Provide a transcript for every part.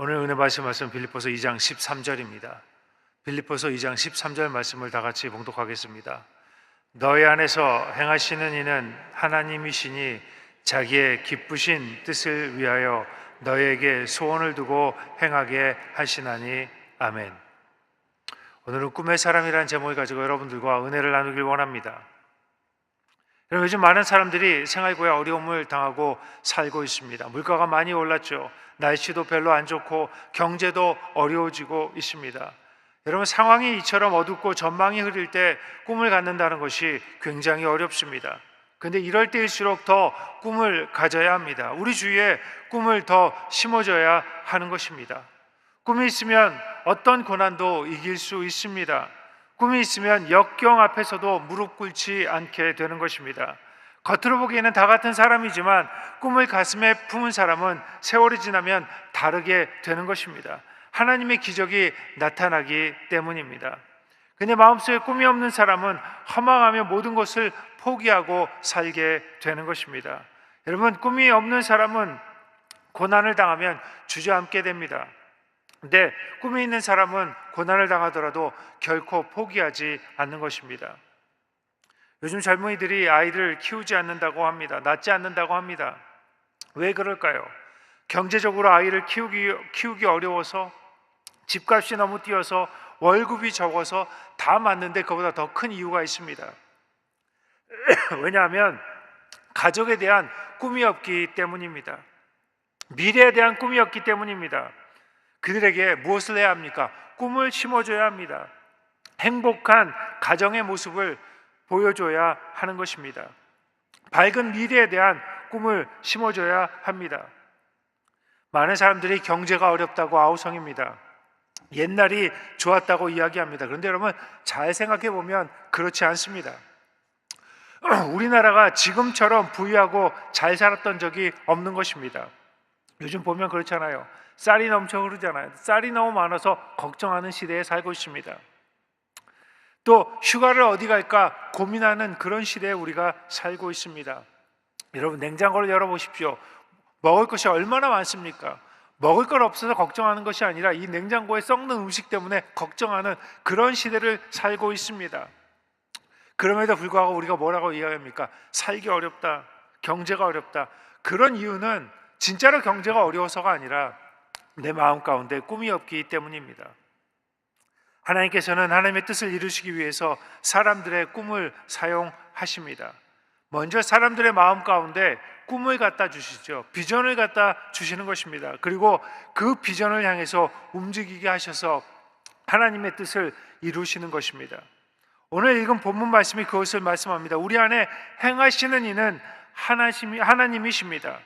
오늘 은혜 말씀 말씀 빌립보서 2장 13절입니다. 빌립보서 2장 13절 말씀을 다 같이 봉독하겠습니다. 너희 안에서 행하시는 이는 하나님이시니 자기의 기쁘신 뜻을 위하여 너희에게 소원을 두고 행하게 하시나니 아멘. 오늘은 꿈의 사람이라는 제목을 가지고 여러분들과 은혜를 나누길 원합니다. 여러분 요즘 많은 사람들이 생활고에 어려움을 당하고 살고 있습니다. 물가가 많이 올랐죠. 날씨도 별로 안 좋고 경제도 어려워지고 있습니다. 여러분 상황이 이처럼 어둡고 전망이 흐릴 때 꿈을 갖는다는 것이 굉장히 어렵습니다. 근데 이럴 때일수록 더 꿈을 가져야 합니다. 우리 주위에 꿈을 더 심어줘야 하는 것입니다. 꿈이 있으면 어떤 고난도 이길 수 있습니다. 꿈이 있으면 역경 앞에서도 무릎 꿇지 않게 되는 것입니다. 겉으로 보기에는 다 같은 사람이지만 꿈을 가슴에 품은 사람은 세월이 지나면 다르게 되는 것입니다. 하나님의 기적이 나타나기 때문입니다. 근데 마음속에 꿈이 없는 사람은 허망하며 모든 것을 포기하고 살게 되는 것입니다. 여러분, 꿈이 없는 사람은 고난을 당하면 주저앉게 됩니다. 근데 꿈이 있는 사람은 고난을 당하더라도 결코 포기하지 않는 것입니다. 요즘 젊은이들이 아이를 키우지 않는다고 합니다. 낳지 않는다고 합니다. 왜 그럴까요? 경제적으로 아이를 키우기, 키우기 어려워서 집값이 너무 뛰어서 월급이 적어서 다 맞는데 그보다 더 큰 이유가 있습니다. 왜냐하면 가족에 대한 꿈이 없기 때문입니다. 미래에 대한 꿈이 없기 때문입니다. 그들에게 무엇을 해야 합니까? 꿈을 심어줘야 합니다. 행복한 가정의 모습을 보여줘야 하는 것입니다. 밝은 미래에 대한 꿈을 심어줘야 합니다. 많은 사람들이 경제가 어렵다고 아우성입니다. 옛날이 좋았다고 이야기합니다. 그런데 여러분 잘 생각해 보면 그렇지 않습니다. 우리나라가 지금처럼 부유하고 잘 살았던 적이 없는 것입니다. 요즘 보면 그렇잖아요. 쌀이 넘쳐 흐르잖아요. 쌀이 너무 많아서 걱정하는 시대에 살고 있습니다. 또 휴가를 어디 갈까 고민하는 그런 시대에 우리가 살고 있습니다. 여러분 냉장고를 열어보십시오. 먹을 것이 얼마나 많습니까? 먹을 걸 없어서 걱정하는 것이 아니라 이 냉장고에 썩는 음식 때문에 걱정하는 그런 시대를 살고 있습니다. 그럼에도 불구하고 우리가 뭐라고 이야기합니까? 살기 어렵다. 경제가 어렵다. 그런 이유는 진짜로 경제가 어려워서가 아니라 내 마음 가운데 꿈이 없기 때문입니다. 하나님께서는 하나님의 뜻을 이루시기 위해서 사람들의 꿈을 사용하십니다. 먼저 사람들의 마음 가운데 꿈을 갖다 주시죠. 비전을 갖다 주시는 것입니다. 그리고 그 비전을 향해서 움직이게 하셔서 하나님의 뜻을 이루시는 것입니다. 오늘 읽은 본문 말씀이 그것을 말씀합니다. 우리 안에 행하시는 이는 하나님이십니다.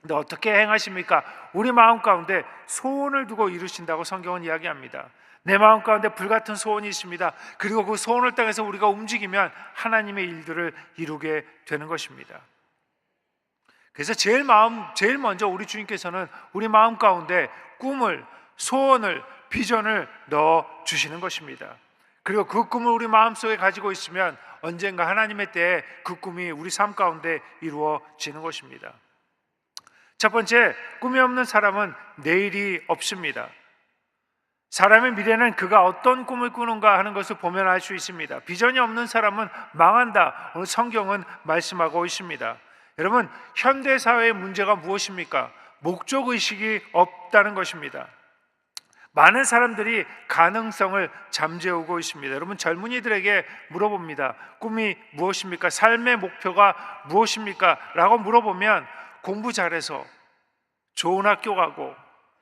근데 어떻게 행하십니까? 우리 마음 가운데 소원을 두고 이루신다고 성경은 이야기합니다. 내 마음 가운데 불같은 소원이 있습니다. 그리고 그 소원을 땅에서 우리가 움직이면 하나님의 일들을 이루게 되는 것입니다. 그래서 제일 마음 제일 먼저 우리 주님께서는 우리 마음 가운데 꿈을 소원을 비전을 넣어 주시는 것입니다. 그리고 그 꿈을 우리 마음속에 가지고 있으면 언젠가 하나님의 때에 그 꿈이 우리 삶 가운데 이루어지는 것입니다. 첫 번째, 꿈이 없는 사람은 내일이 없습니다. 사람의 미래는 그가 어떤 꿈을 꾸는가 하는 것을 보면 알 수 있습니다. 비전이 없는 사람은 망한다. 오늘 성경은 말씀하고 있습니다. 여러분, 현대 사회의 문제가 무엇입니까? 목적 의식이 없다는 것입니다. 많은 사람들이 가능성을 잠재우고 있습니다. 여러분 젊은이들에게 물어봅니다. 꿈이 무엇입니까? 삶의 목표가 무엇입니까? 라고 물어보면 공부 잘해서 좋은 학교 가고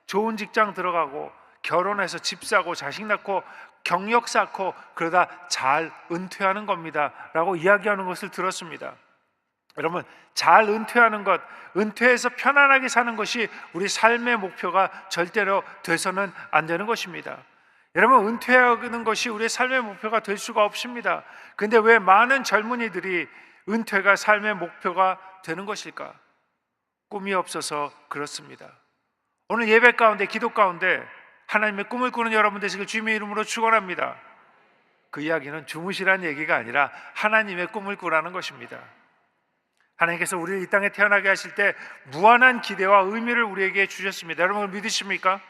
좋은 직장 들어가고 결혼해서 집 사고 자식 낳고 경력 쌓고 그러다 잘 은퇴하는 겁니다. 라고 이야기하는 것을 들었습니다. 여러분, 잘 은퇴하는 것, 은퇴해서 편안하게 사는 것이 우리 삶의 목표가 절대로 돼서는 안 되는 것입니다. 여러분, 은퇴하는 것이 우리의 삶의 목표가 될 수가 없습니다. 근데 왜 많은 젊은이들이 은퇴가 삶의 목표가 되는 것일까? 꿈이 없어서 그렇습니다. 오늘 예배 가운데 기도 가운데 하나님의 꿈을 꾸는 여러분 되시길 주님의 이름으로 축원합니다. 그 이야기는 주무시라는 얘기가 아니라 하나님의 꿈을 꾸라는 것입니다. 하나님께서 우리를 이 땅에 태어나게 하실 때 무한한 기대와 의미를 우리에게 주셨습니다. 여러분 믿으십니까?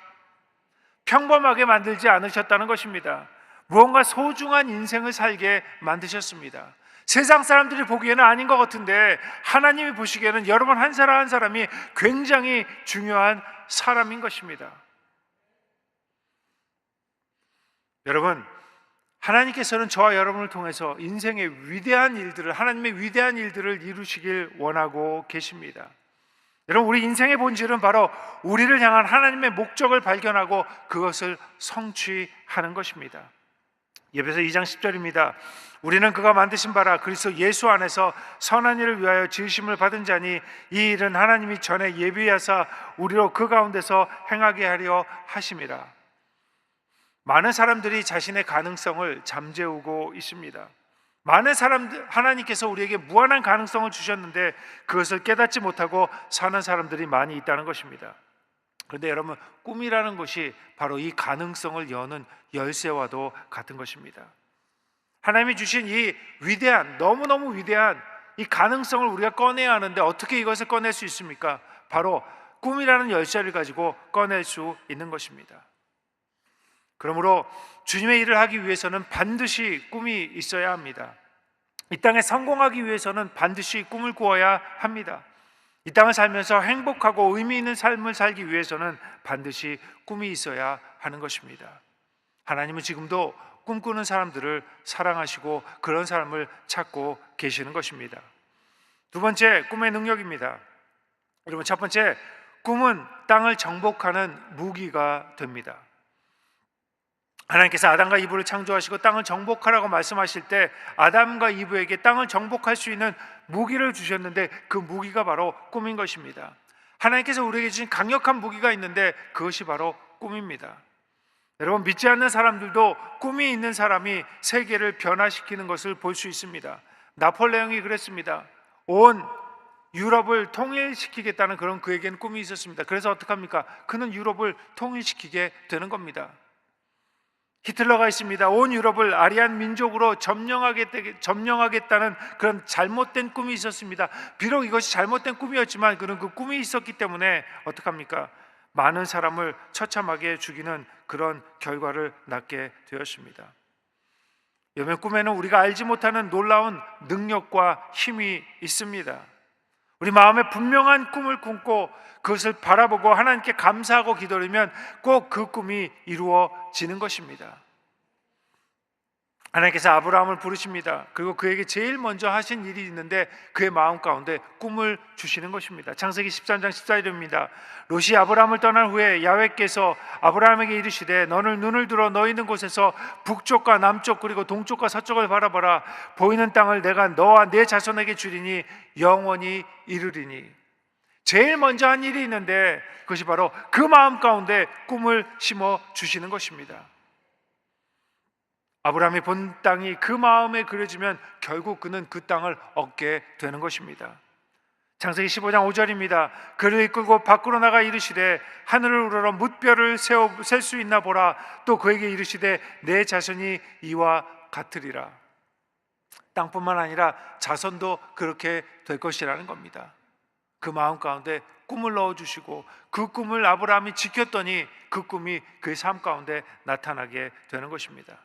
평범하게 만들지 않으셨다는 것입니다. 무언가 소중한 인생을 살게 만드셨습니다. 세상 사람들이 보기에는 아닌 것 같은데 하나님이 보시기에는 여러분 한 사람 한 사람이 굉장히 중요한 사람인 것입니다. 여러분, 하나님께서는 저와 여러분을 통해서 인생의 위대한 일들을 하나님의 위대한 일들을 이루시길 원하고 계십니다. 여러분 우리 인생의 본질은 바로 우리를 향한 하나님의 목적을 발견하고 그것을 성취하는 것입니다. 예배서 2장 10절입니다. 우리는 그가 만드신 바라 그리스도 예수 안에서 선한 일을 위하여 지으심을 받은 자니 이 일은 하나님이 전에 예비하사 우리로 그 가운데서 행하게 하려 하심이라. 많은 사람들이 자신의 가능성을 잠재우고 있습니다. 많은 사람들 하나님께서 우리에게 무한한 가능성을 주셨는데 그것을 깨닫지 못하고 사는 사람들이 많이 있다는 것입니다. 그런데 여러분 꿈이라는 것이 바로 이 가능성을 여는 열쇠와도 같은 것입니다. 하나님이 주신 이 위대한 너무너무 위대한 이 가능성을 우리가 꺼내야 하는데 어떻게 이것을 꺼낼 수 있습니까? 바로 꿈이라는 열쇠를 가지고 꺼낼 수 있는 것입니다. 그러므로 주님의 일을 하기 위해서는 반드시 꿈이 있어야 합니다. 이 땅에 성공하기 위해서는 반드시 꿈을 꾸어야 합니다. 이 땅을 살면서 행복하고 의미 있는 삶을 살기 위해서는 반드시 꿈이 있어야 하는 것입니다. 하나님은 지금도 꿈꾸는 사람들을 사랑하시고 그런 사람을 찾고 계시는 것입니다. 두 번째, 꿈의 능력입니다. 여러분, 첫 번째, 꿈은 땅을 정복하는 무기가 됩니다. 하나님께서 아담과 이브를 창조하시고 땅을 정복하라고 말씀하실 때 아담과 이브에게 땅을 정복할 수 있는 무기를 주셨는데 그 무기가 바로 꿈인 것입니다. 하나님께서 우리에게 주신 강력한 무기가 있는데 그것이 바로 꿈입니다. 여러분 믿지 않는 사람들도 꿈이 있는 사람이 세계를 변화시키는 것을 볼 수 있습니다. 나폴레옹이 그랬습니다. 온 유럽을 통일시키겠다는 그런 그에게는 꿈이 있었습니다. 그래서 어떡합니까? 그는 유럽을 통일시키게 되는 겁니다. 히틀러가 있습니다. 온 유럽을 아리안 민족으로 점령하겠다는 그런 잘못된 꿈이 있었습니다. 비록 이것이 잘못된 꿈이었지만 그는 그 꿈이 있었기 때문에 어떡합니까? 많은 사람을 처참하게 죽이는 그런 결과를 낳게 되었습니다. 여러분 꿈에는 우리가 알지 못하는 놀라운 능력과 힘이 있습니다. 우리 마음에 분명한 꿈을 꿈고 그것을 바라보고 하나님께 감사하고 기도하면 꼭 그 꿈이 이루어지는 것입니다. 하나님께서 아브라함을 부르십니다. 그리고 그에게 제일 먼저 하신 일이 있는데 그의 마음 가운데 꿈을 주시는 것입니다. 창세기 13장 14절입니다. 롯이 아브라함을 떠난 후에 야훼께서 아브라함에게 이르시되 너를 눈을 들어 너 있는 곳에서 북쪽과 남쪽 그리고 동쪽과 서쪽을 바라봐라 보이는 땅을 내가 너와 내 자손에게 주리니 영원히 이르리니 제일 먼저 한 일이 있는데 그것이 바로 그 마음 가운데 꿈을 심어 주시는 것입니다. 아브라함이 본 땅이 그 마음에 그려지면 결국 그는 그 땅을 얻게 되는 것입니다. 창세기 15장 5절입니다. 그를 이끌고 밖으로 나가 이르시되 하늘을 우러러 뭇별을 세워 셀 수 있나 보라. 또 그에게 이르시되 내 자손이 이와 같으리라. 땅뿐만 아니라 자손도 그렇게 될 것이라는 겁니다. 그 마음 가운데 꿈을 넣어 주시고 그 꿈을 아브라함이 지켰더니 그 꿈이 그의 삶 가운데 나타나게 되는 것입니다.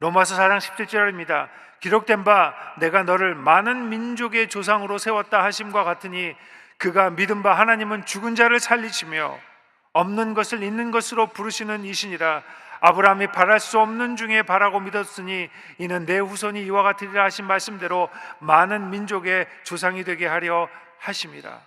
로마서 4장 17절입니다. 기록된 바 내가 너를 많은 민족의 조상으로 세웠다 하심과 같으니 그가 믿은 바 하나님은 죽은 자를 살리시며 없는 것을 있는 것으로 부르시는 이신이라 아브라함이 바랄 수 없는 중에 바라고 믿었으니 이는 내 후손이 이와 같으리라 하신 말씀대로 많은 민족의 조상이 되게 하려 하심이라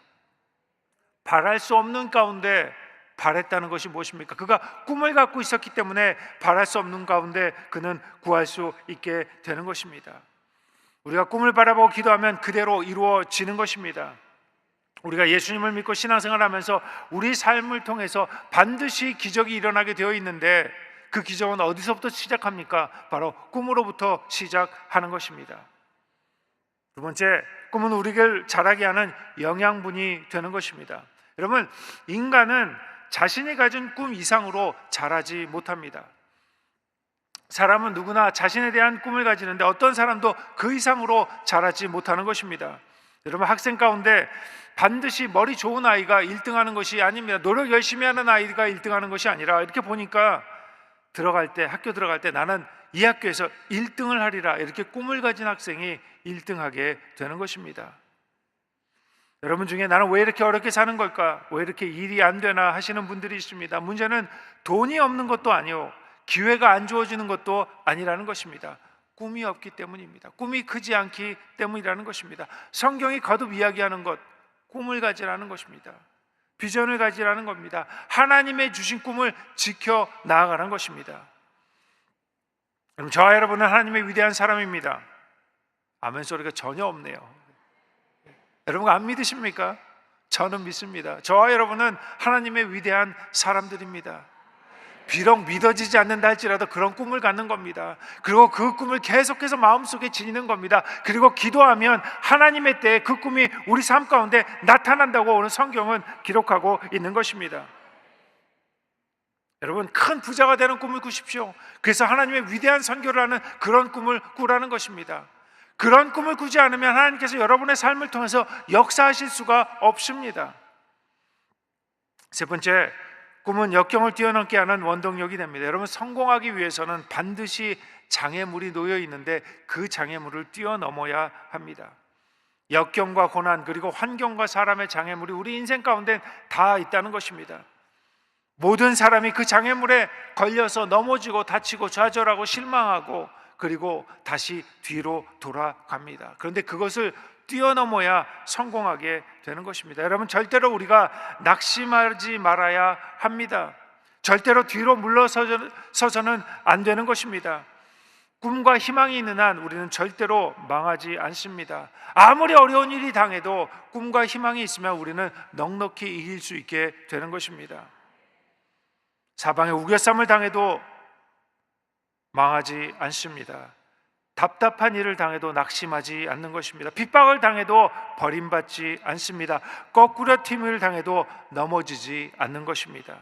바랄 수 없는 가운데 바랬다는 것이 무엇입니까? 그가 꿈을 갖고 있었기 때문에 바랄 수 없는 가운데 그는 구할 수 있게 되는 것입니다. 우리가 꿈을 바라보고 기도하면 그대로 이루어지는 것입니다. 우리가 예수님을 믿고 신앙생활 하면서 우리 삶을 통해서 반드시 기적이 일어나게 되어 있는데 그 기적은 어디서부터 시작합니까? 바로 꿈으로부터 시작하는 것입니다. 두 번째, 꿈은 우리를 자라게 하는 영양분이 되는 것입니다. 여러분, 인간은 자신이 가진 꿈 이상으로 자라지 못합니다. 사람은 누구나 자신에 대한 꿈을 가지는데 어떤 사람도 그 이상으로 자라지 못하는 것입니다. 여러분 학생 가운데 반드시 머리 좋은 아이가 1등하는 것이 아닙니다. 노력 열심히 하는 아이가 1등하는 것이 아니라 이렇게 보니까 들어갈 때 학교 들어갈 때 나는 이 학교에서 1등을 하리라 이렇게 꿈을 가진 학생이 1등하게 되는 것입니다. 여러분 중에 나는 왜 이렇게 어렵게 사는 걸까? 왜 이렇게 일이 안 되나 하시는 분들이 있습니다. 문제는 돈이 없는 것도 아니요. 기회가 안 주어지는 것도 아니라는 것입니다. 꿈이 없기 때문입니다. 꿈이 크지 않기 때문이라는 것입니다. 성경이 거듭 이야기하는 것, 꿈을 가지라는 것입니다. 비전을 가지라는 겁니다. 하나님의 주신 꿈을 지켜 나아가는 것입니다. 여러분, 저와 여러분은 하나님의 위대한 사람입니다. 아멘 소리가 전혀 없네요. 여러분 안 믿으십니까? 저는 믿습니다. 저와 여러분은 하나님의 위대한 사람들입니다. 비록 믿어지지 않는다 할지라도 그런 꿈을 갖는 겁니다. 그리고 그 꿈을 계속해서 마음속에 지니는 겁니다. 그리고 기도하면 하나님의 때에 그 꿈이 우리 삶 가운데 나타난다고 오늘 성경은 기록하고 있는 것입니다. 여러분 큰 부자가 되는 꿈을 꾸십시오. 그래서 하나님의 위대한 선교를 하는 그런 꿈을 꾸라는 것입니다. 그런 꿈을 꾸지 않으면 하나님께서 여러분의 삶을 통해서 역사하실 수가 없습니다. 세 번째, 꿈은 역경을 뛰어넘게 하는 원동력이 됩니다. 여러분 성공하기 위해서는 반드시 장애물이 놓여 있는데 그 장애물을 뛰어넘어야 합니다. 역경과 고난 그리고 환경과 사람의 장애물이 우리 인생 가운데 다 있다는 것입니다. 모든 사람이 그 장애물에 걸려서 넘어지고 다치고 좌절하고 실망하고 그리고 다시 뒤로 돌아갑니다. 그런데 그것을 뛰어넘어야 성공하게 되는 것입니다. 여러분 절대로 우리가 낙심하지 말아야 합니다. 절대로 뒤로 물러서서는 안 되는 것입니다. 꿈과 희망이 있는 한 우리는 절대로 망하지 않습니다. 아무리 어려운 일이 당해도 꿈과 희망이 있으면 우리는 넉넉히 이길 수 있게 되는 것입니다. 사방에 우겨쌈을 당해도 망하지 않습니다. 답답한 일을 당해도 낙심하지 않는 것입니다. 핍박을 당해도 버림받지 않습니다. 거꾸로 팀을 당해도 넘어지지 않는 것입니다.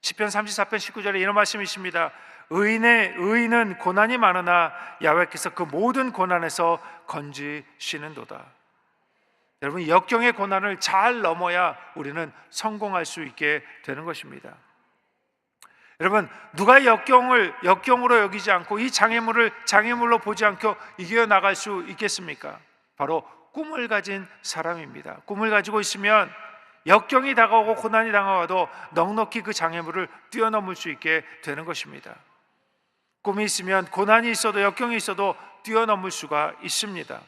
시편 34편 19절에 이런 말씀이 있습니다. 의인의 의인은 고난이 많으나 야훼께서 그 모든 고난에서 건지시는도다. 여러분 역경의 고난을 잘 넘어야 우리는 성공할 수 있게 되는 것입니다. 여러분 누가 역경을 역경으로 여기지 않고 이 장애물을 장애물로 보지 않고 이겨 나갈 수 있겠습니까? 바로 꿈을 가진 사람입니다. 꿈을 가지고 있으면 역경이 다가오고 고난이 다가와도 넉넉히 그 장애물을 뛰어넘을 수 있게 되는 것입니다. 꿈이 있으면 고난이 있어도 역경이 있어도 뛰어넘을 수가 있습니다.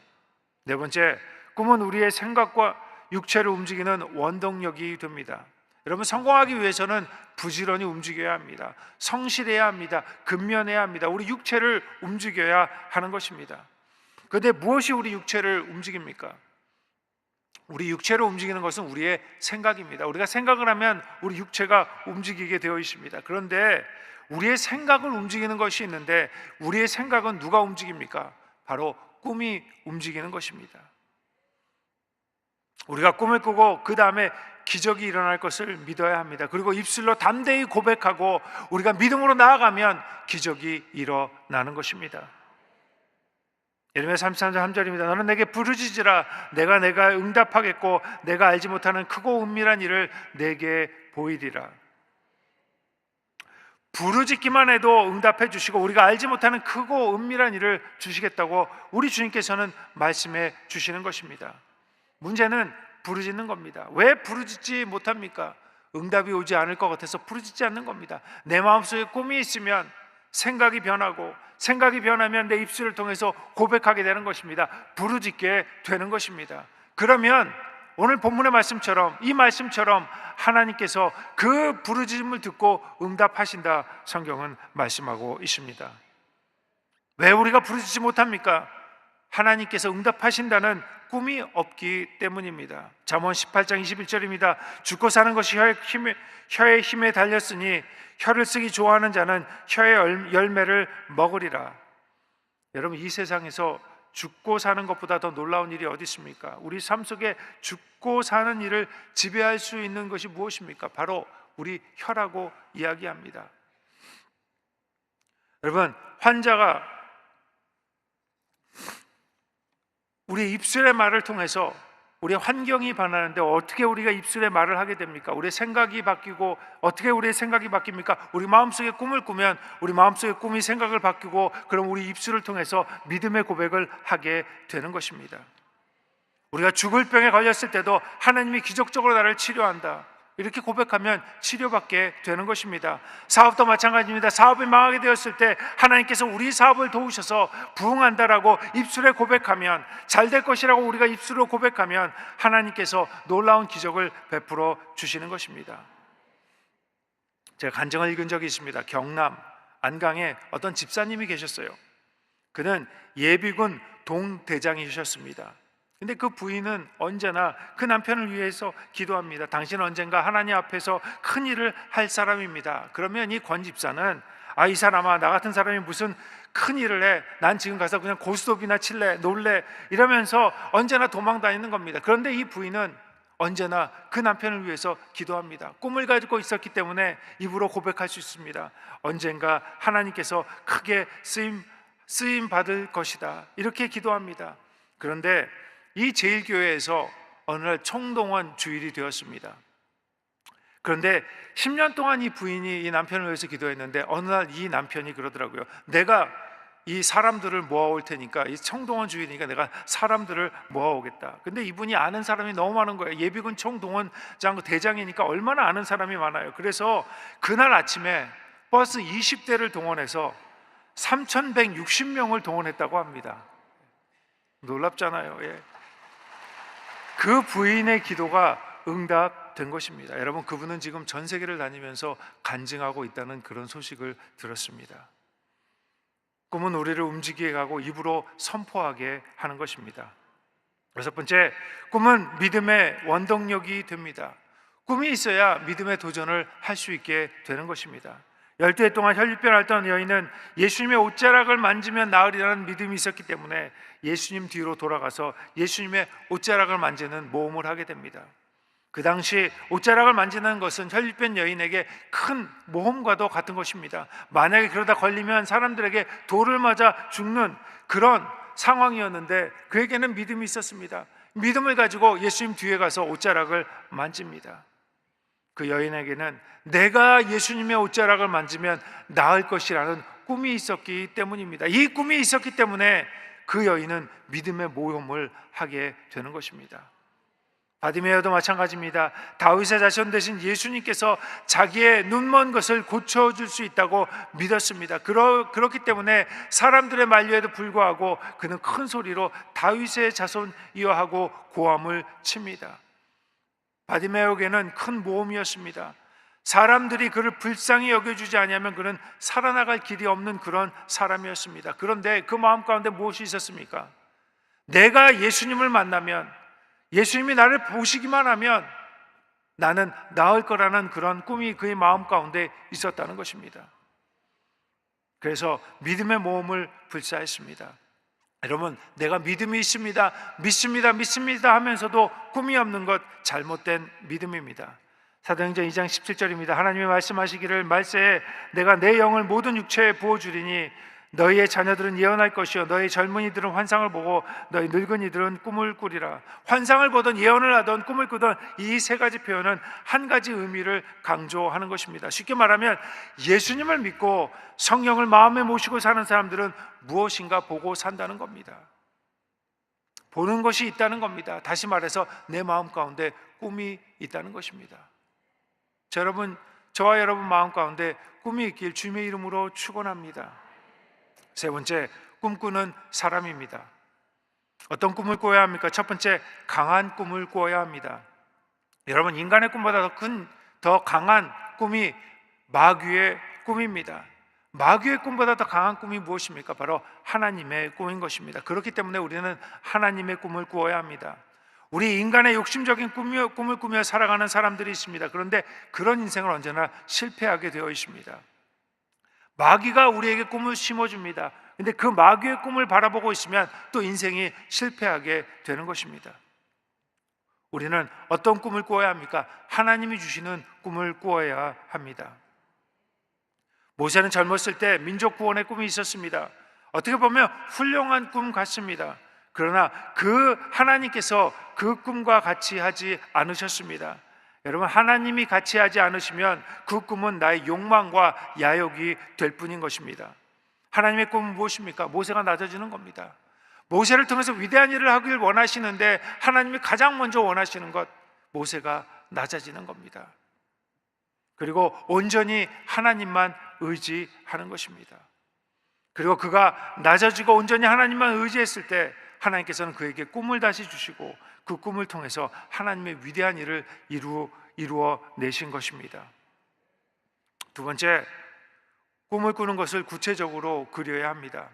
네 번째, 꿈은 우리의 생각과 육체를 움직이는 원동력이 됩니다. 여러분 성공하기 위해서는 부지런히 움직여야 합니다. 성실해야 합니다. 근면해야 합니다. 우리 육체를 움직여야 하는 것입니다. 그런데 무엇이 우리 육체를 움직입니까? 우리 육체를 움직이는 것은 우리의 생각입니다. 우리가 생각을 하면 우리 육체가 움직이게 되어 있습니다. 그런데 우리의 생각을 움직이는 것이 있는데 우리의 생각은 누가 움직입니까? 바로 꿈이 움직이는 것입니다. 우리가 꿈을 꾸고 그 다음에 기적이 일어날 것을 믿어야 합니다. 그리고 입술로 담대히 고백하고 우리가 믿음으로 나아가면 기적이 일어나는 것입니다. 예레미야 33장 3절입니다. 너는 내게 부르짖으라 내가 내가 응답하겠고 내가 알지 못하는 크고 은밀한 일을 내게 보이리라. 부르짖기만 해도 응답해 주시고 우리가 알지 못하는 크고 은밀한 일을 주시겠다고 우리 주님께서는 말씀해 주시는 것입니다. 문제는 부르짖는 겁니다. 왜 부르짖지 못합니까? 응답이 오지 않을 것 같아서 부르짖지 않는 겁니다. 내 마음속에 꿈이 있으면 생각이 변하고 생각이 변하면 내 입술을 통해서 고백하게 되는 것입니다. 부르짖게 되는 것입니다. 그러면 오늘 본문의 말씀처럼 이 말씀처럼 하나님께서 그 부르짖음을 듣고 응답하신다 성경은 말씀하고 있습니다. 왜 우리가 부르짖지 못합니까? 하나님께서 응답하신다는 꿈이 없기 때문입니다. 잠언 18장 21절입니다. 죽고 사는 것이 혀의 힘에, 혀의 힘에 달렸으니 혀를 쓰기 좋아하는 자는 혀의 열매를 먹으리라. 여러분 이 세상에서 죽고 사는 것보다 더 놀라운 일이 어디 있습니까? 우리 삶 속에 죽고 사는 일을 지배할 수 있는 것이 무엇입니까? 바로 우리 혀라고 이야기합니다. 여러분 환자가 우리 입술의 말을 통해서 우리 환경이 변하는데 어떻게 우리가 입술에 말을 하게 됩니까? 우리 생각이 바뀌고 어떻게 우리의 생각이 바뀝니까? 우리 마음속에 꿈을 꾸면 우리 마음속에 꿈이 생각을 바뀌고 그럼 우리 입술을 통해서 믿음의 고백을 하게 되는 것입니다. 우리가 죽을 병에 걸렸을 때도 하나님이 기적적으로 나를 치료한다. 이렇게 고백하면 치료받게 되는 것입니다. 사업도 마찬가지입니다. 사업이 망하게 되었을 때 하나님께서 우리 사업을 도우셔서 부흥한다라고 입술에 고백하면 잘 될 것이라고 우리가 입술로 고백하면 하나님께서 놀라운 기적을 베풀어 주시는 것입니다. 제가 간증을 읽은 적이 있습니다. 경남 안강에 어떤 집사님이 계셨어요. 그는 예비군 동대장이셨습니다. 근데 그 부인은 언제나 그 남편을 위해서 기도합니다. 당신은 언젠가 하나님 앞에서 큰 일을 할 사람입니다. 그러면 이 권 집사는 아 이 사람아 나 같은 사람이 무슨 큰 일을 해. 난 지금 가서 그냥 고스톱이나 칠래, 놀래 이러면서 언제나 도망 다니는 겁니다. 그런데 이 부인은 언제나 그 남편을 위해서 기도합니다. 꿈을 가지고 있었기 때문에 입으로 고백할 수 있습니다. 언젠가 하나님께서 크게 쓰임 쓰임 받을 것이다. 이렇게 기도합니다. 그런데 이 제일교회에서 어느 날 총동원 주일이 되었습니다. 그런데 10년 동안 이 부인이 이 남편을 위해서 기도했는데 어느 날 이 남편이 그러더라고요. 내가 이 사람들을 모아올 테니까 이 총동원 주일이니까 내가 사람들을 모아오겠다. 근데 이분이 아는 사람이 너무 많은 거예요. 예비군 총동원장 대장이니까 얼마나 아는 사람이 많아요. 그래서 그날 아침에 버스 20대를 동원해서 3,160명을 동원했다고 합니다. 놀랍잖아요. 예. 그 부인의 기도가 응답된 것입니다. 여러분 그분은 지금 전 세계를 다니면서 간증하고 있다는 그런 소식을 들었습니다. 꿈은 우리를 움직이게 하고 입으로 선포하게 하는 것입니다. 여섯 번째, 꿈은 믿음의 원동력이 됩니다. 꿈이 있어야 믿음의 도전을 할 수 있게 되는 것입니다. 열두 해 동안 혈류병 앓던 여인은 예수님의 옷자락을 만지면 나으리라는 믿음이 있었기 때문에 예수님 뒤로 돌아가서 예수님의 옷자락을 만지는 모험을 하게 됩니다. 그 당시 옷자락을 만지는 것은 혈류병 여인에게 큰 모험과도 같은 것입니다. 만약에 그러다 걸리면 사람들에게 돌을 맞아 죽는 그런 상황이었는데 그에게는 믿음이 있었습니다. 믿음을 가지고 예수님 뒤에 가서 옷자락을 만집니다. 그 여인에게는 내가 예수님의 옷자락을 만지면 나을 것이라는 꿈이 있었기 때문입니다. 이 꿈이 있었기 때문에 그 여인은 믿음의 모험을 하게 되는 것입니다. 바디메어도 마찬가지입니다. 다윗의 자손 대신 예수님께서 자기의 눈먼 것을 고쳐줄 수 있다고 믿었습니다. 그러, 그렇기 때문에 사람들의 만류에도 불구하고 그는 큰 소리로 다윗의 자손이여 하고 고함을 칩니다. 바디메오에게는 큰 모험이었습니다. 사람들이 그를 불쌍히 여겨주지 아니하면 그는 살아나갈 길이 없는 그런 사람이었습니다. 그런데 그 마음 가운데 무엇이 있었습니까? 내가 예수님을 만나면 예수님이 나를 보시기만 하면 나는 나을 거라는 그런 꿈이 그의 마음 가운데 있었다는 것입니다. 그래서 믿음의 모험을 불사했습니다. 여러분, 내가 믿음이 있습니다. 믿습니다. 믿습니다 하면서도 꿈이 없는 것 잘못된 믿음입니다. 사도행전 2장 17절입니다. 하나님이 말씀하시기를 말세에 내가 내 영을 모든 육체에 부어 주리니 너희의 자녀들은 예언할 것이요 너희 젊은이들은 환상을 보고 너희 늙은이들은 꿈을 꾸리라. 환상을 보던 예언을 하던 꿈을 꾸던 이 세 가지 표현은 한 가지 의미를 강조하는 것입니다. 쉽게 말하면 예수님을 믿고 성령을 마음에 모시고 사는 사람들은 무엇인가 보고 산다는 겁니다. 보는 것이 있다는 겁니다. 다시 말해서 내 마음 가운데 꿈이 있다는 것입니다. 자, 여러분, 저와 여러분 마음 가운데 꿈이 있길 주님의 이름으로 축원합니다. 세 번째, 꿈꾸는 사람입니다. 어떤 꿈을 꿔야 합니까? 첫 번째, 강한 꿈을 꿔야 합니다. 여러분, 인간의 꿈보다 더 큰, 더 강한 꿈이 마귀의 꿈입니다. 마귀의 꿈보다 더 강한 꿈이 무엇입니까? 바로 하나님의 꿈인 것입니다. 그렇기 때문에 우리는 하나님의 꿈을 꾸어야 합니다. 우리 인간의 욕심적인 꿈을 꾸며 살아가는 사람들이 있습니다. 그런데 그런 인생을 언제나 실패하게 되어 있습니다. 마귀가 우리에게 꿈을 심어줍니다. 근데 그 마귀의 꿈을 바라보고 있으면 또 인생이 실패하게 되는 것입니다. 우리는 어떤 꿈을 꾸어야 합니까? 하나님이 주시는 꿈을 꾸어야 합니다. 모세는 젊었을 때 민족 구원의 꿈이 있었습니다. 어떻게 보면 훌륭한 꿈 같습니다. 그러나 그 하나님께서 그 꿈과 같이 하지 않으셨습니다. 여러분 하나님이 같이 하지 않으시면 그 꿈은 나의 욕망과 야욕이 될 뿐인 것입니다. 하나님의 꿈은 무엇입니까? 모세가 낮아지는 겁니다. 모세를 통해서 위대한 일을 하길 원하시는데 하나님이 가장 먼저 원하시는 것 모세가 낮아지는 겁니다. 그리고 온전히 하나님만 의지하는 것입니다. 그리고 그가 낮아지고 온전히 하나님만 의지했을 때 하나님께서는 그에게 꿈을 다시 주시고 그 꿈을 통해서 하나님의 위대한 일을 이루어, 이루어 내신 것입니다. 두 번째, 꿈을 꾸는 것을 구체적으로 그려야 합니다.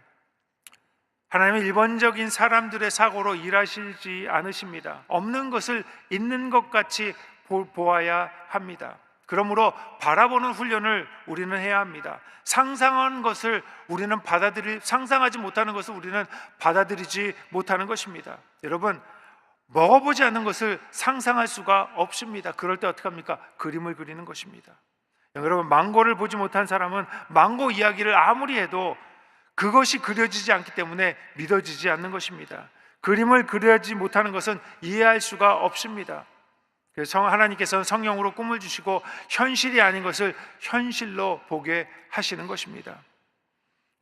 하나님은 일반적인 사람들의 사고로 일하시지 않으십니다. 없는 것을 있는 것 같이 보- 보아야 합니다. 그러므로 바라보는 훈련을 우리는 해야 합니다. 상상한 것을 우리는 받아들이 상상하지 못하는 것을 우리는 받아들이지 못하는 것입니다. 여러분 먹어보지 않는 것을 상상할 수가 없습니다. 그럴 때 어떻게 합니까? 그림을 그리는 것입니다. 여러분 망고를 보지 못한 사람은 망고 이야기를 아무리 해도 그것이 그려지지 않기 때문에 믿어지지 않는 것입니다. 그림을 그려지 못하는 것은 이해할 수가 없습니다. 성- 하나님께서는 성령으로 꿈을 주시고 현실이 아닌 것을 현실로 보게 하시는 것입니다.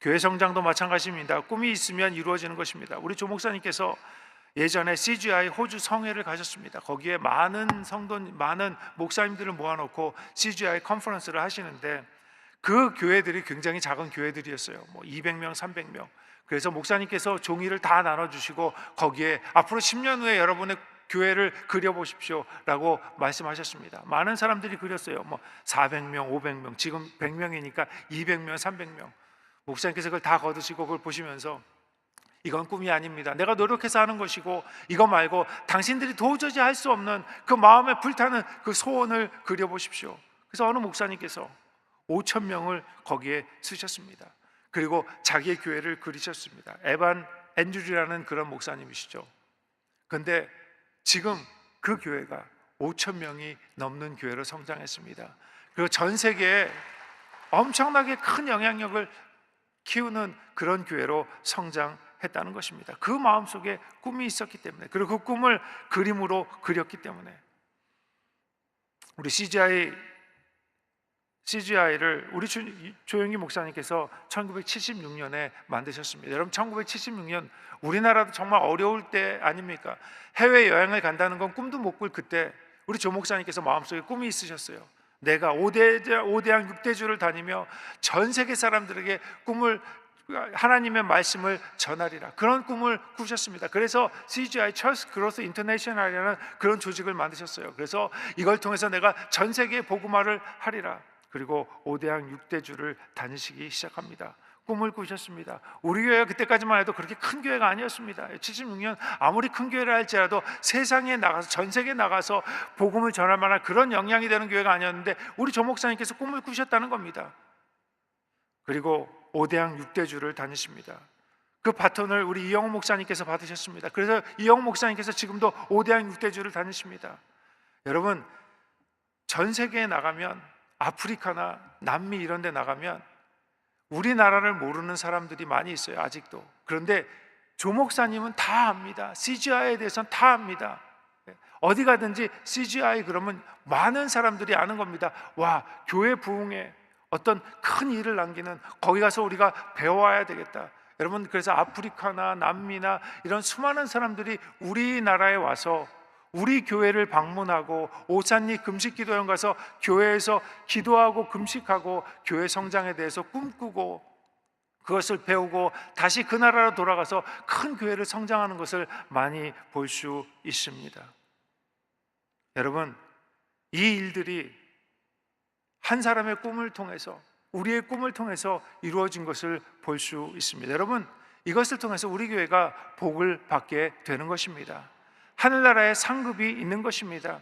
교회 성장도 마찬가지입니다. 꿈이 있으면 이루어지는 것입니다. 우리 조 목사님께서 예전에 CGI 호주 성회를 가셨습니다. 거기에 많은 성도, 많은 목사님들을 모아놓고 CGI 컨퍼런스를 하시는데 그 교회들이 굉장히 작은 교회들이었어요. 뭐 200명, 300명. 그래서 목사님께서 종이를 다 나눠주시고 거기에 앞으로 10년 후에 여러분의 교회를 그려보십시오라고 말씀하셨습니다. 많은 사람들이 그렸어요. 뭐 400명, 500명, 지금 100명이니까 200명, 300명. 목사님께서 그걸 다 거두시고 그걸 보시면서 이건 꿈이 아닙니다. 내가 노력해서 하는 것이고 이거 말고 당신들이 도저히 할 수 없는 그 마음에 불타는 그 소원을 그려보십시오. 그래서 어느 목사님께서 5천 명을 거기에 쓰셨습니다. 그리고 자기의 교회를 그리셨습니다. 에반 앤드류라는 그런 목사님이시죠. 근데 지금 그 교회가 5천 명이 넘는 교회로 성장했습니다. 그리고 전 세계에 엄청나게 큰 영향력을 키우는 그런 교회로 성장 했다는 것입니다. 그 마음 속에 꿈이 있었기 때문에 그리고 그 꿈을 그림으로 그렸기 때문에 우리 CGI CGI를 우리 조- 조영기 목사님께서 1976년에 만드셨습니다. 여러분 1976년 우리나라도 정말 어려울 때 아닙니까? 해외 여행을 간다는 건 꿈도 못 꿀 그때 우리 조 목사님께서 마음속에 꿈이 있으셨어요. 내가 5대 5대양 6대주를 다니며 전 세계 사람들에게 꿈을 하나님의 말씀을 전하리라 그런 꿈을 꾸셨습니다. 그래서 CGI Church Growth International이라는 그런 조직을 만드셨어요. 그래서 이걸 통해서 내가 전 세계에 복음화를 하리라. 그리고 5대양 6대주를 다니시기 시작합니다. 꿈을 꾸셨습니다. 우리 교회가 그때까지만 해도 그렇게 큰 교회가 아니었습니다. 76년 아무리 큰 교회를 할지라도 세상에 나가서 전 세계에 나가서 복음을 전할 만한 그런 영향이 되는 교회가 아니었는데 우리 조 목사님께서 꿈을 꾸셨다는 겁니다. 그리고 5대양 6대주를 다니십니다. 그 바톤을 우리 이영호 목사님께서 받으셨습니다. 그래서 이영호 목사님께서 지금도 5대양 6대주를 다니십니다. 여러분 전 세계에 나가면 아프리카나 남미 이런 데 나가면 우리나라를 모르는 사람들이 많이 있어요. 아직도. 그런데 조 목사님은 다 압니다. CGI에 대해서는 다 압니다. 어디 가든지 CGI 그러면 많은 사람들이 아는 겁니다. 와, 교회 부흥에 어떤 큰 일을 남기는 거기 가서 우리가 배워야 되겠다. 여러분 그래서 아프리카나 남미나 이런 수많은 사람들이 우리나라에 와서 우리 교회를 방문하고 오산리 금식기도원 가서 교회에서 기도하고 금식하고 교회 성장에 대해서 꿈꾸고 그것을 배우고 다시 그 나라로 돌아가서 큰 교회를 성장하는 것을 많이 볼 수 있습니다. 여러분, 이 일들이 한 사람의 꿈을 통해서 우리의 꿈을 통해서 이루어진 것을 볼 수 있습니다. 여러분, 이것을 통해서 우리 교회가 복을 받게 되는 것입니다. 하늘나라에 상급이 있는 것입니다.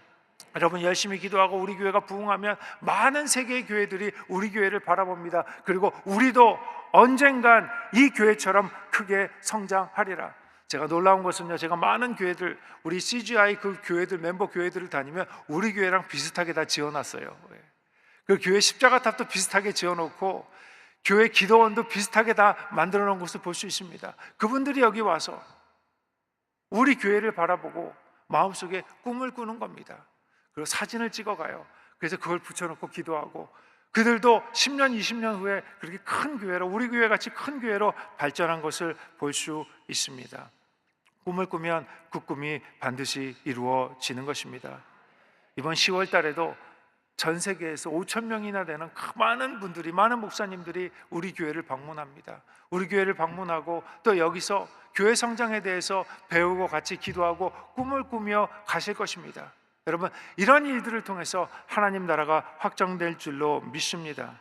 여러분 열심히 기도하고 우리 교회가 부흥하면 많은 세계의 교회들이 우리 교회를 바라봅니다. 그리고 우리도 언젠간 이 교회처럼 크게 성장하리라. 제가 놀라운 것은요, 제가 많은 교회들, 우리 CGI 그 교회들 멤버 교회들을 다니면 우리 교회랑 비슷하게 다 지어놨어요. 그 교회 십자가 탑도 비슷하게 지어놓고 교회 기도원도 비슷하게 다 만들어 놓은 것을 볼 수 있습니다. 그분들이 여기 와서 우리 교회를 바라보고 마음속에 꿈을 꾸는 겁니다. 그리고 사진을 찍어가요. 그래서 그걸 붙여놓고 기도하고 그들도 10년, 20년 후에 그렇게 큰 교회로 우리 교회 같이 큰 교회로 발전한 것을 볼 수 있습니다. 꿈을 꾸면 그 꿈이 반드시 이루어지는 것입니다. 이번 10월 달에도 전 세계에서 5천 명이나 되는 그 많은 분들이 많은 목사님들이 우리 교회를 방문합니다. 우리 교회를 방문하고 또 여기서 교회 성장에 대해서 배우고 같이 기도하고 꿈을 꾸며 가실 것입니다. 여러분 이런 일들을 통해서 하나님 나라가 확정될 줄로 믿습니다.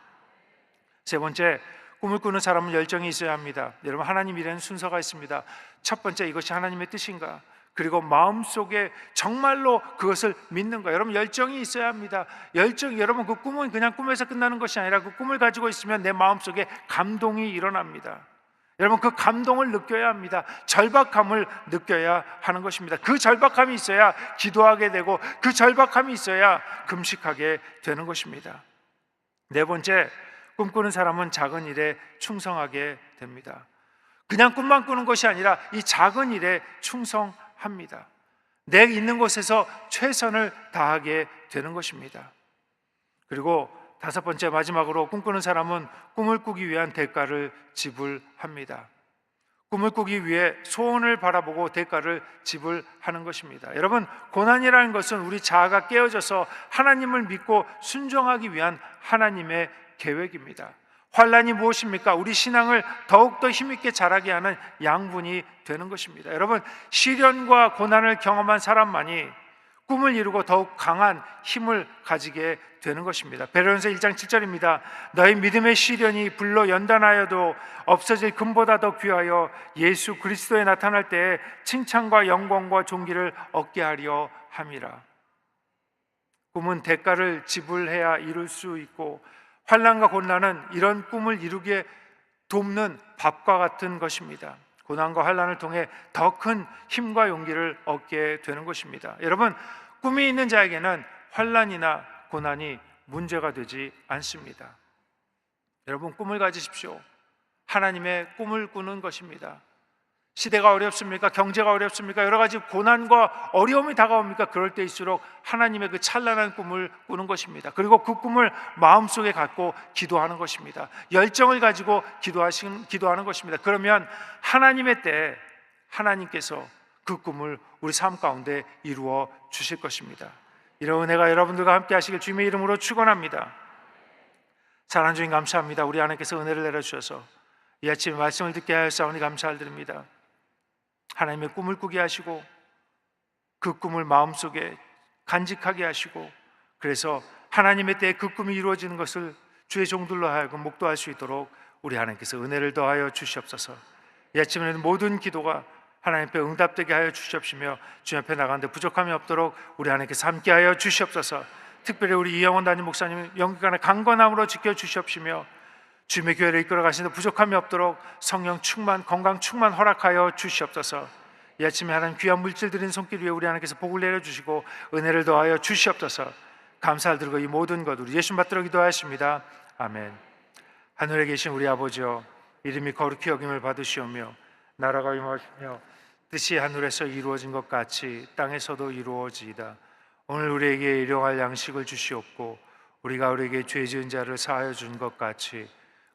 세 번째 꿈을 꾸는 사람은 열정이 있어야 합니다. 여러분 하나님 일에는 순서가 있습니다. 첫 번째 이것이 하나님의 뜻인가? 그리고 마음속에 정말로 그것을 믿는 거. 여러분 열정이 있어야 합니다. 열정 여러분 그 꿈은 그냥 꿈에서 끝나는 것이 아니라 그 꿈을 가지고 있으면 내 마음속에 감동이 일어납니다. 여러분 그 감동을 느껴야 합니다. 절박함을 느껴야 하는 것입니다. 그 절박함이 있어야 기도하게 되고 그 절박함이 있어야 금식하게 되는 것입니다. 네 번째 꿈꾸는 사람은 작은 일에 충성하게 됩니다. 그냥 꿈만 꾸는 것이 아니라 이 작은 일에 충성 합니다. 내 있는 곳에서 최선을 다하게 되는 것입니다. 그리고 다섯 번째 마지막으로 꿈꾸는 사람은 꿈을 꾸기 위한 대가를 지불합니다. 꿈을 꾸기 위해 소원을 바라보고 대가를 지불하는 것입니다. 여러분, 고난이라는 것은 우리 자아가 깨어져서 하나님을 믿고 순종하기 위한 하나님의 계획입니다. 환란이 무엇입니까? 우리 신앙을 더욱더 힘있게 자라게 하는 양분이 되는 것입니다. 여러분, 시련과 고난을 경험한 사람만이 꿈을 이루고 더욱 강한 힘을 가지게 되는 것입니다. 베드로전서 1장 7절입니다. 너희 믿음의 시련이 불로 연단하여도 없어질 금보다 더 귀하여 예수 그리스도에 나타날 때에 칭찬과 영광과 존귀를 얻게 하려 함이라. 꿈은 대가를 지불해야 이룰 수 있고 환란과 곤란은 이런 꿈을 이루게 돕는 밥과 같은 것입니다. 고난과 환란을 통해 더 큰 힘과 용기를 얻게 되는 것입니다. 여러분, 꿈이 있는 자에게는 환란이나 고난이 문제가 되지 않습니다. 여러분 꿈을 가지십시오. 하나님의 꿈을 꾸는 것입니다. 시대가 어렵습니까? 경제가 어렵습니까? 여러 가지 고난과 어려움이 다가옵니까? 그럴 때일수록 하나님의 그 찬란한 꿈을 꾸는 것입니다. 그리고 그 꿈을 마음속에 갖고 기도하는 것입니다. 열정을 가지고 기도하신 기도하는 것입니다. 그러면 하나님의 때 하나님께서 그 꿈을 우리 삶 가운데 이루어 주실 것입니다. 이런 은혜가 여러분들과 함께 하시길 주님의 이름으로 축원합니다. 사랑하는 주님 감사합니다. 우리 하나님께서 은혜를 내려 주셔서 이 아침에 말씀을 듣게 하였사오니 감사를 드립니다. 하나님의 꿈을 꾸게 하시고 그 꿈을 마음속에 간직하게 하시고 그래서 하나님의 때에 그 꿈이 이루어지는 것을 주의 종들로 하여금 목도할 수 있도록 우리 하나님께서 은혜를 더하여 주시옵소서. 이 아침에는 모든 기도가 하나님 앞에 응답되게 하여 주시옵시며 주님 앞에 나가는데 부족함이 없도록 우리 하나님께서 함께하여 주시옵소서. 특별히 우리 이영원 담임 목사님 영기간의 강건함으로 지켜 주시옵시며 주님의 교회를 이끌어 가시는데 부족함이 없도록 성령 충만, 건강 충만 허락하여 주시옵소서. 이 아침에 하나님 귀한 물질 드린 손길 위에 우리 하나님께서 복을 내려 주시고 은혜를 더하여 주시옵소서. 감사를 드리고 이 모든 것 우리 예수 받들어 기도하십니다. 아멘. 하늘에 계신 우리 아버지여 이름이 거룩히 여김을 받으시오며 나라가 임하시며 뜻이 하늘에서 이루어진 것 같이 땅에서도 이루어지이다. 오늘 우리에게 일용할 양식을 주시옵고 우리가 우리에게 죄 지은 자를 사하여 준 것 같이